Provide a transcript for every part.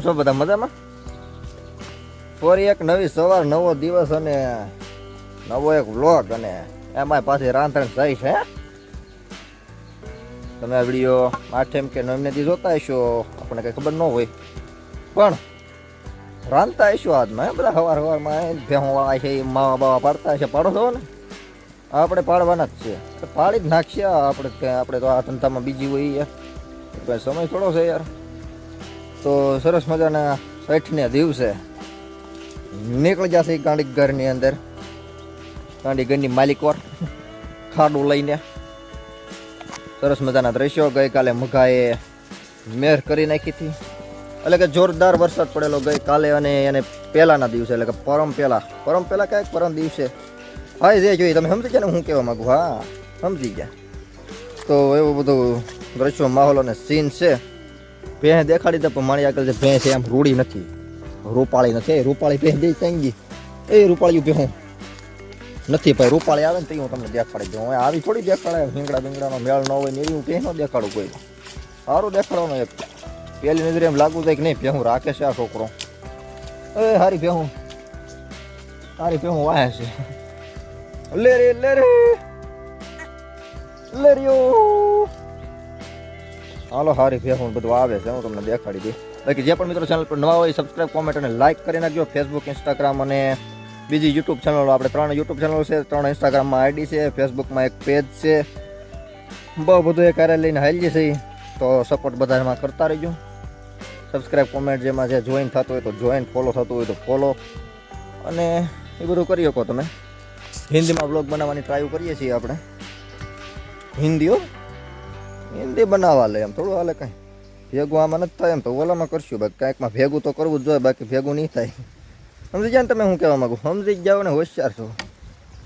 છો બધા મજામાં? ફરી એક નવી સવાર, નવો દિવસ અને નવો એક વ્લોગ અને એમાં પાછી રાંધણ થઈ છે તમે આ વીડિયો એમ કે નવમને દી જોતા હશો, આપણને કઈ ખબર ન હોય. પણ રાંધતા હશો આજમાં બધા? સવાર સવારમાં ભેહું વાળા છે માવા બાવા પાડતા હશે, પાડો છો ને? આપણે પાડવાના જ છે. પાડી જ નાખશે, આપણે આપણે તો આ ધંધામાં બીજી હોય યાર સમય થોડો છે યાર. તો સરસ મજાના છઠને દિવસે નીકળી જશે ગાંડી ઘરની અંદર. ગાંડી ઘરની માલિકવાર ખાડું લઈને. સરસ મજાના દ્રશ્યો ગઈકાલે મઘાએ મેર કરી નાખી હતી. એટલે કે જોરદાર વરસાદ પડેલો ગઈકાલે અને એને પહેલાના દિવસે, એટલે કે પરમ પહેલા. પરમ પહેલા ક્યાંક પરમ દિવસે. હા જે જોઈએ તમે સમજી ગયા ને હું કહેવા માંગુ? હા, સમજી ગયા. તો એવું બધું દ્રશ્યો, માહોલ અને સીન છે. ભેં દેખાડી દે, પણ મારી આગળ જે ભેં છે એમ રૂડી નથી. રૂપાળી નથી. રૂપાળી ભેં દે તંગી એ રૂપાળીયું ભેહું નથી ભાઈ રૂપાળી આવે ને તો હું તમને દેખાડી દઉં. આવી થોડી દેખાડે હિંગડા બિંગડાનો મેળ ન હોય ને એવી હું ભેં ન દેખાડું કોઈ. સારું દેખાડવાનું એક. પહેલી નજરે એમ લાગુ થાય કે નહીં ભેહું રાખે છે આ છોકરો. એ હારી ભેહું હારી ભેહું વાહે છે. લે રે લે રે. લે રહ્યો હાલો, હારી ભેહું બધું આવે છે, હું તમને દેખાડી દઈ બાકી જે પણ મિત્રો ચેનલ પર નવા હોય સબસ્ક્રાઈબ કોમેન્ટ અને લાઇક કરી નાખજો. ફેસબુક ઇન્સ્ટાગ્રામ અને બીજી યુટ્યુબ ચેનલો આપણે ત્રણ યુટ્યુબ ચેનલ છે, ત્રણ ઇન્સ્ટાગ્રામમાં આઈડી છે ફેસબુકમાં એક પેજ છે. બહુ બધું એ કાર્ય લઈને હાલી છે તો સપોર્ટ બધામાં કરતા રહેજો. સબસ્ક્રાઈબ કોમેન્ટ જેમાં જે જોઈન થતું હોય તો જોઈન ફોલો થતું હોય તો ફોલો અને એ બધું કરી શકો તમે. હિન્દીમાં બ્લોગ બનાવવાની ટ્રાય કરીએ છીએ આપણે. હિન્દીઓ હિન્દી બનાવવા લે એમ, થોડું હાલે કાંઈ. ભેગું આમાં નથી થાય એમ તો ઓલામાં કરશું, બાકી કાંઈકમાં ભેગું તો કરવું જ જોઈએ, બાકી ભેગું નહીં થાય. સમજી ગયા ને તમે હું કહેવા માંગુ? સમજી જ જાઓ ને, હોશિયાર છો.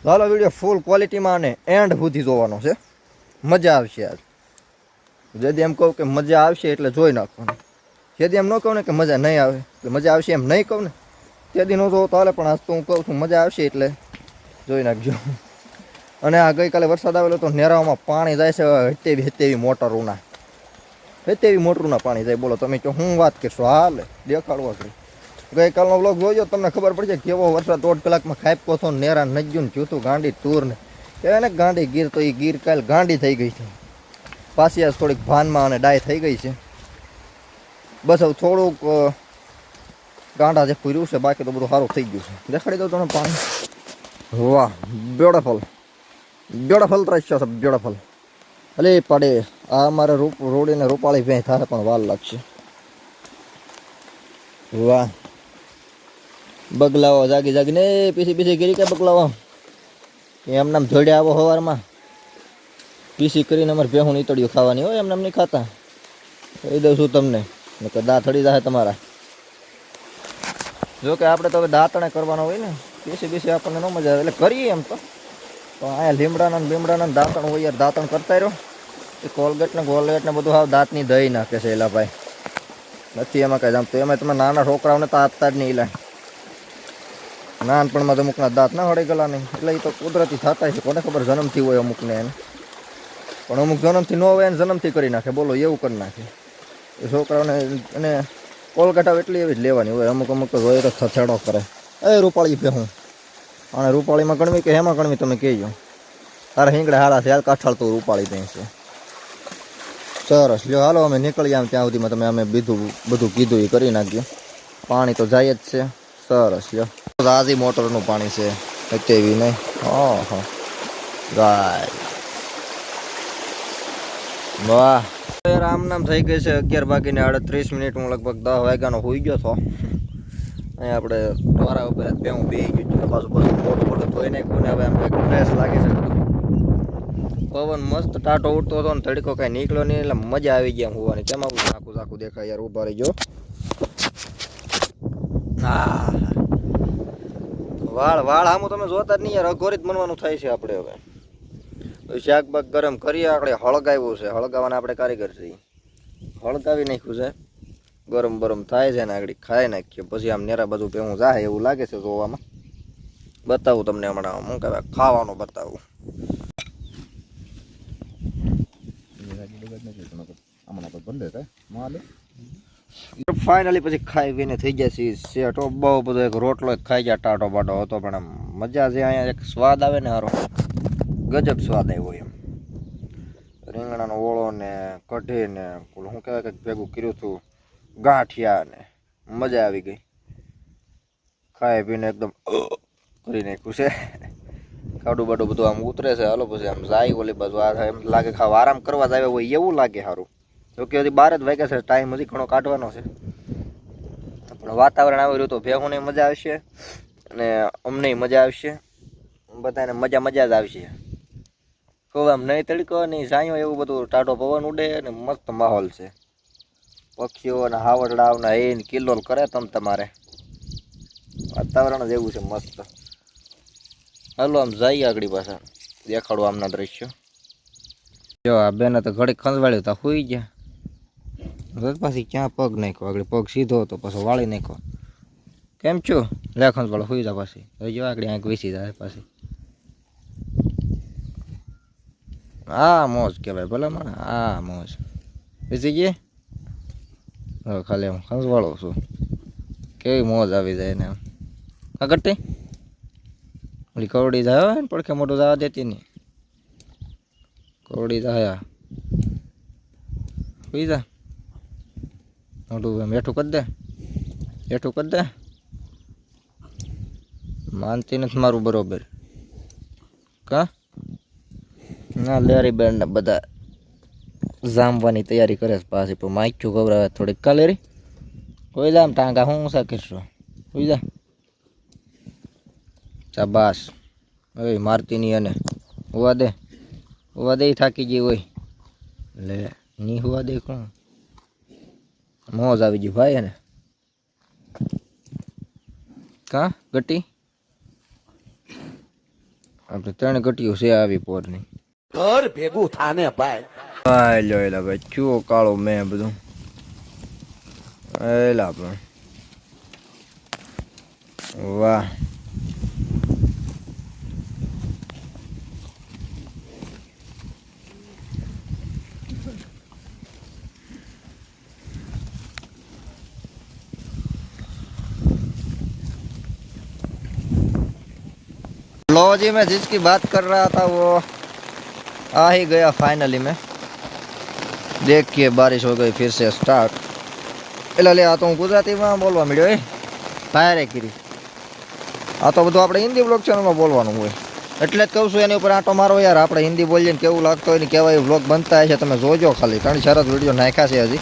ચાલો વીડિયો ફૂલ ક્વોલિટીમાં અને એન્ડ સુધી જોવાનો છે. મજા આવશે આજ. જેથી એમ કહું કે મજા આવશે એટલે જોઈ નાખવાનું. જેથી એમ ન કહું ને કે મજા નહીં આવે કે મજા આવશે એમ નહીં કહું ને. તેથી ન જોવો તો હાલે, પણ આજ તો હું કહું છું, મજા આવશે એટલે જોઈ નાખજો. અને આ ગઈકાલે વરસાદ આવેલો તો નેરામાં પાણી જાય છે, હેતેવી હેતેવી મોટરોના. હેતેવી મોટરોના પાણી જાય. બોલો, તમે કહો, હું વાત કરશો? હાલ દેખાડવો છે ગઈકાલનો બ્લોગ જોજો, તમને ખબર પડશે કેવો વરસાદ દોઢ કલાકમાં ખાઈપકો છો નેરા નજ્યું જૂતું ગાંડી તૂર ને. કહેવાય ને ગાંડી ગીર, તો એ ગીર કાલ ગાંડી થઈ ગઈ છે. પાછી આજ થોડીક ભાનમાં અને ડાય થઈ ગઈ છે. બસ હવે થોડુંક ગાંડા જે પૂર્યું છે, બાકી તો બધું સારું થઈ ગયું છે. દેખાડી દઉં તમને પાણી. વાહ બ્યુટીફુલ બ્યુટીફુલ દ્રશ્ય છે બ્યુટિફુલ અલે પડે, આ અમારે રૂપ, રોડીને રૂપાળી ભેં થાય પણ વાર લાગશે. વાહ. બગલાઓ જાગી જાગીને પીસી પીસી કરી કે બગલાઓ? એમને આમ જોડે આવો સવારમાં પીસી કરીને અમારે ભેહું નીતળ્યું ખાવાની હોય, એમ નહીં ખાતા. કહી દઉં છું તમને નકર દાંત થડી જશે તમારા. જોકે આપણે તો હવે દાંતણે કરવાનો હોય ને, પીસી પીસી આપણને ન મજા આવે, એટલે કરીએ એમ તો. પણ અહીંયા લીમડાના લીમડાના દાંતણ હોય યાર, દાંતણ કરતા રહ્યો એ કોલગેટ ને ગોલગેટ ને બધું હાવ દાંતની દઈ નાખે છે એલા ભાઈ. નથી એમાં કઈ જામતું એમાં તમે નાના છોકરાઓને તો આપતા જ નહીં એલા. નાનપણમાં તો અમુકના દાંત ના હળી ગયેલા નહીં. એટલે એ તો કુદરતી થતા છે કોને ખબર જન્મથી હોય અમુકને એને. પણ અમુક જન્મથી ન હોય એને જન્મથી કરી નાખે. બોલો, એવું કરી નાખે. એ છોકરાઓને અને કોલકાતા એટલી એવી જ લેવાની હોય. અમુક અમુક તો જોઈએ તો થથેડો કરે. એ રૂપાળી પે હું અને રૂપાળીમાં ગણવી કે હેમાં ગણવી તમે કહેજો. તારે હિંગડા હારા છે કાઠાળ તો રૂપાળી ત્યાં છે. સરસ, લ્યો, હાલો, અમે નીકળી આમ ત્યાં સુધીમાં તમે અમે બીધું, બધું કીધું એ કરી નાખ્યું પાણી તો જાય જ છે. સરસ, લ્યો. રાજી મોટરનું પાણી છે. અત્યાવી નહીં. હા ગાય વાહ. રામ નામ થઈ ગઈ છે. અગિયાર બાકીને અડત્રીસ મિનિટ, હું લગભગ દસ વાગ્યાનો હોઈ ગયો હતો અહીંયા આપણે દ્વારા ઉપર બે હું બે ગયું છું. પાછું પાછું મોટું મોટું ધોઈ નાખ્યું હવે આમ કંઈક ફ્રેશ લાગે છે. પવન મસ્ત ટાટો ઉડતો હતો ને તડકો કાંઈ નીકળ્યો નહીં, એટલે મજા આવી આમ હોવાની. કેમ આવું ઝાકું ઝાકું દેખાય યાર, ઊભા રહીજો. હા. વાળ વાળ આમ તમે જોતા જ નહીં યાર. અઘોરી જ બનવાનું થાય છે આપણે હવે. તો શાક ગરમ કરીએ, આપણે હળગાવ્યું છે. હળગાવાના આપણે કારીગર છીએ. હળગાવી નાખ્યું છે. ગરમ ગરમ થાય છે ને આગળ ખાઈ નાખીએ. પછી આમ નેરા બધું ભેવું જાય એવું લાગે છે જોવામાં. બતાવું તમને હમણાં શું કહેવાય, ખાવાનું બતાવું. ફાઇનલી પછી ખાઈ પીને થઈ ગયા છીએ સેટ. બહુ બધો એક રોટલો ખાઈ ગયા ટાટો બાટો હતો, પણ આમ મજા છે, અહીંયા એક સ્વાદ આવે ને હારો. ગજબ સ્વાદ આવ્યો એમ. રીંગણાનો ઓળો ને કઢી ને શું કહેવાય, કંઈક ભેગું કર્યું હતું. ગાંઠિયા ને મજા આવી ગઈ. ખાઈ પીને એકદમ કરી નાખ્યું છે. ખાડું બાડું બધું આમ ઉતરે છે. હાલો પછી આમ જાય ઓલી બાજુ. એમ લાગે ખાવ આરામ કરવા જ આવ્યા હોય એવું લાગે સારું જોકે હજી બાર જ વાગ્યા છે, ટાઈમ હજી ઘણો કાઢવાનો છે. પણ વાતાવરણ આવી રહ્યું તો ભેગું મજા આવશે અને અમને મજા આવશે. બધાને મજા મજા જ આવશે. કહું આમ નહીં તડકો, નહીં સાયો એવું બધું. ટાટો પવન ઉડે અને મસ્ત માહોલ છે. પક્ષીઓ અને હાવરડાવ ને એ કિલ્લોલ કરે તમ તમારે. વાતાવરણ જ એવું છે મસ્ત. હાલો, આમ જઈએ આગળ પાછા દેખાડો આમના દ્રશ્યો. જો, આ બેને તો ઘડી ખંજવાળ્યું તા સુઈ ગયા. પાછી ક્યાં પગ નાખ્યો? આગળ પગ સીધો હતો, પાછો વાળી નાખ્યો. કેમ છો? લે, ખંજવાળો સુઈ જા પાછી. હવે જો, આગળ આંખ વીસી જાય પાછી. આ મોજ કહેવાય, ભલે મને આ મોજ. વીસી હવે ખાલી આમ ખંજવાળો છું. કેવી મોજ આવી જાય ને આ કટ્ટી ઓલી કવડી જાય ને પડખે મોટું જવા દેતી નહીં. કવડી જાય સુઈ જા. મોટું એમ હેઠું કરી દે. હેઠું કરી દે. માનતી નથી મારું બરોબર. કા? ના, લેરી બેન બધા જામવાની તૈયારી કરે છે પાછી, પણ માખ્યું ગભરાવે થોડીક કાલેરી. કોઈ જામ ટાંકા, હું સા કરશો કોઈ જા. શાબાશ. ઓય મારતી નહીં અને હોવા દે. હોવા દે થાકી ગઈ હોય. લે નહીં હોવા દે કોણ? મોજ આવી ગયું ભાઈ એને. કા, ગટી? આપણે ત્રણ ગટીઓ છે આવી પોરની. ઘર ભેગું થાને ભાઈ. લો એલા ભાઈ ચૂઓ કાળો મેં બધું એલા પણ વાહ लो जी मैं जिसकी बात कर रहा था वो आ ही गया फाइनली में देखिए बारिश हो गई फिर से स्टार्ट એટલે લે આ તો હું ગુજરાતીમાં બોલવા મળ્યો એ ભારે કીરી આ તો બધું આપણે હિન્દી બ્લોગ ચેનલમાં બોલવાનું હોય એટલે જ કહું છું એની ઉપર આંટો મારો યાર આપણે હિન્દી બોલીએ ને કેવું લાગતું હોય ને કેવા બ્લોગ બનતા હોય છે તમે જોજો ખાલી ત્રણ ચાર જ વિડીયો નાખ્યા છે હજી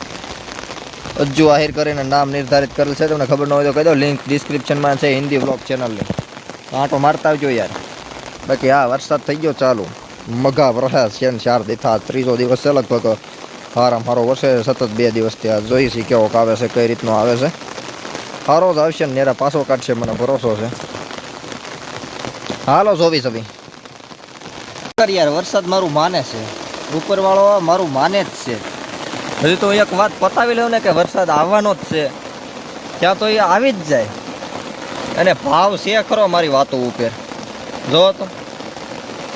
અજ્જુ આહિર કરીને નામ નિર્ધારિત કરેલ છે તમને ખબર ન હોય તો કહી દો લિંક ડિસ્ક્રિપ્શનમાં છે હિન્દી બ્લોગ ચેનલની તો આંટો મારતા આવજો યાર બાકી હા વરસાદ થઈ ગયો ચાલુ મગા વરસાદ છે ને ચાર દીથા ત્રીજો દિવસ છે લગભગ હારામ હારો વરસે સતત બે દિવસથી આ જોઈ છે કેવો આવે છે, કઈ રીતનો આવે છે. સારો જ આવશે ને નેરા પાછો કાઢશે, મને ભરોસો છે. હાલો જોવી સભી યાર, વરસાદ મારું માને છે. ઉપરવાળો મારું માને જ છે. હજી તો એક વાત પતાવી લઉં ને કે વરસાદ આવવાનો જ છે. ત્યાં તો એ આવી જ જાય. અને ભાવ છે ખરો મારી વાતો ઉપર. જો તો.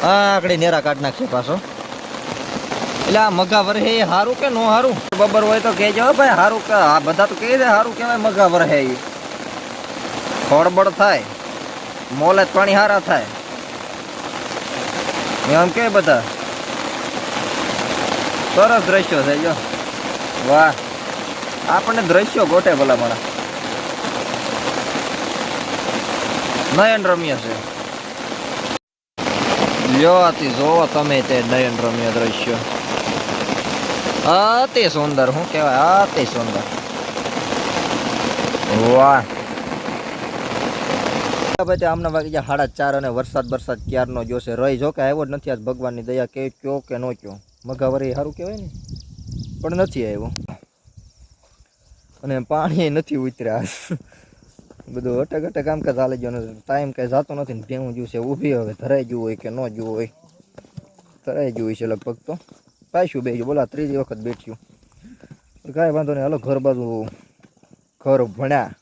આ આગળ નેરા કાઢ નાખશે પાછો. એટલે આ મગા વરહે એ સારું કે નો સારું બબર હોય તો કહેજો ભાઈ, હારું કે, આ બધા તો કહે છે સારું કહેવાય મગા વરહે એ. ખોળબળ થાય, મોલે પાણી હારા થાય. એમ કે બધા. સરસ દ્રશ્યો છે, જો. વાહ. આપણને દ્રશ્યો ગોટે ભલા મારા નયન રમ્ય છે. જો આથી જોવો તમે તે નયન રમ્ય દ્રશ્ય. અતિ સુંદર શું કહેવાય અતિ સુંદર વાહ પછી આમના વાગી ગયા સાડા ચાર અને વરસાદ વરસાદ ક્યારનો જોશે રહી જો કે આવ્યો જ નથી આજ ભગવાનની દયા કે કયો કે નો કયો મગાવરી સારું કહેવાય ને પણ નથી આવ્યો અને પાણી નથી ઉતર્યા. બધું અટક અટક કામકાજ ચાલી ગયો ટાઈમ કઈ જતો નથી ને ભેવું જ્યું છે, ઊભી હવે, ધરાઈ ગયું હોય કે ન ગયું હોય. ધરાઈ ગયું છે લગભગ તો. પાછું બેસ્યું બોલા ત્રીજી વખત બેઠ્યું કાંઈ વાંધો નહીં. હાલો, ઘર બાજુ ઘર ભણ્યા.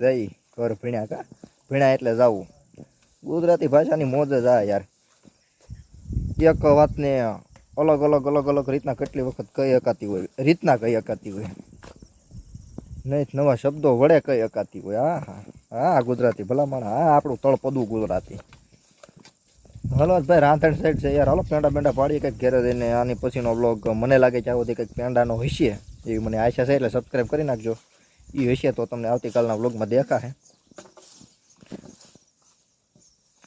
જઈ, ઘર ભણ્યા કા? ભણ્યા એટલે જવું ગુજરાતી ભાષાની મોજ જ આ યાર. એક વાતને અલગ અલગ અલગ અલગ રીતના કેટલી વખત કહી શકાતી હોય. રીતના કહી શકાતી હોય. નહીં, નવા શબ્દો વડે કઈ અકાતી હોય. હા હા હા, ગુજરાતી ભલામણ. હા, આપણું તળપદું ગુજરાતી. હાલો ભાઈ રાંધણ સાઈડ છે. યાર, હાલો, પેંડા પેંડા પાડીએ, કંઈક ઘેરે જઈને. આની પછીનો બ્લોગ મને લાગે છે આવો કંઈક પેંડાનો હશે. એવી મને આશા છે, એટલે સબસ્ક્રાઈબ કરી નાખજો. એ હશે તો તમને આવતીકાલના બ્લોગમાં દેખાશે.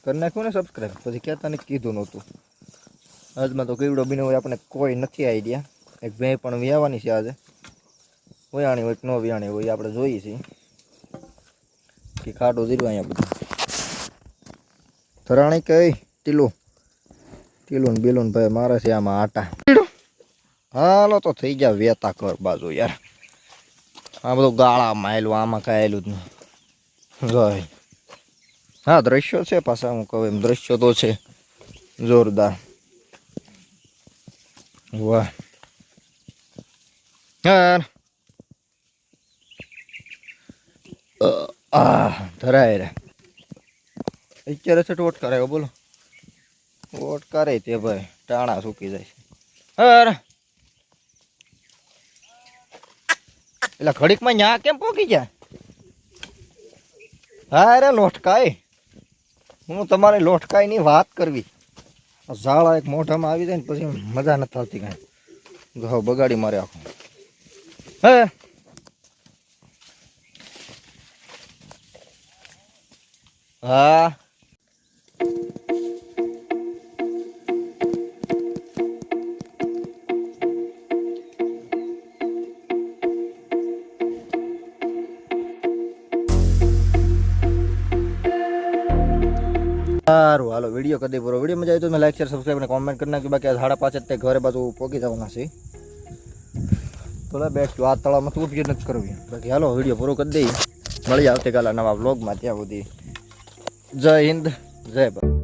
કરી નાખ્યું ને સબસ્ક્રાઈબ પછી કહેતા નથી કીધું નહોતું. આજમાં તો કેવડો બીનો હોય, આપણે કોઈ નથી આઈડિયા એક ભેં પણ વ્યાવાની છે આજે. વયાણી હોય કે ન વ્યાણી હોય, આપણે જોઈએ છીએ. કે ખાટું જીરવા અહીંયા બધું. ધરાણી કઈ? ટીલું. ટીલું બીલું ભાઈ મારે છે આમાં આટા. હાલો તો થઈ ગયા વેતા કર બાજુ યાર. આ બધું ગાળા આવેલું આમાં કાયેલું જ નહીં. જોય હા, દ્રશ્યો છે પાછા હું કહું એમ, દ્રશ્યો તો છે. જોરદાર. વાહ. યાર. ધરાય રે. અત્યારે છે ટોટ કરાયો બોલો. ટોટ કરે તે ભાઈ, ટાણા સૂકી જાય અરે એટલે ઘડીકમાં ન્યા કેમ પોકી ગયા? હા અરે લોટકાય. હું તમારે લોટકાયની વાત કરવી. ઝાડા એક મોઢામાં આવી જાય ને પછી મજા નથી આવતી કાંઈ. ઘઉં બગાડી મારે આખું. હે હા? સારું, હાલો વીડિયો કદી પૂરો. વીડિયો મજા આવી તો મેં લાઈક શેર સબસ્ક્રાઈબ અને કોમેન્ટ કરી નાખ્યું બાકી સાડા પાંચ તે ઘરે બાજુ પોગી જવાના છે. થોડા બેસ્ટ આ તળામાં તું ઉપયોગ નથી કરવી. બાકી હાલો વીડિયો પૂરો કરી દઈએ. મળી આવતીકાલે નવા બ્લોગમાં ત્યાં સુધી જય હિન્દ, જય ભારત.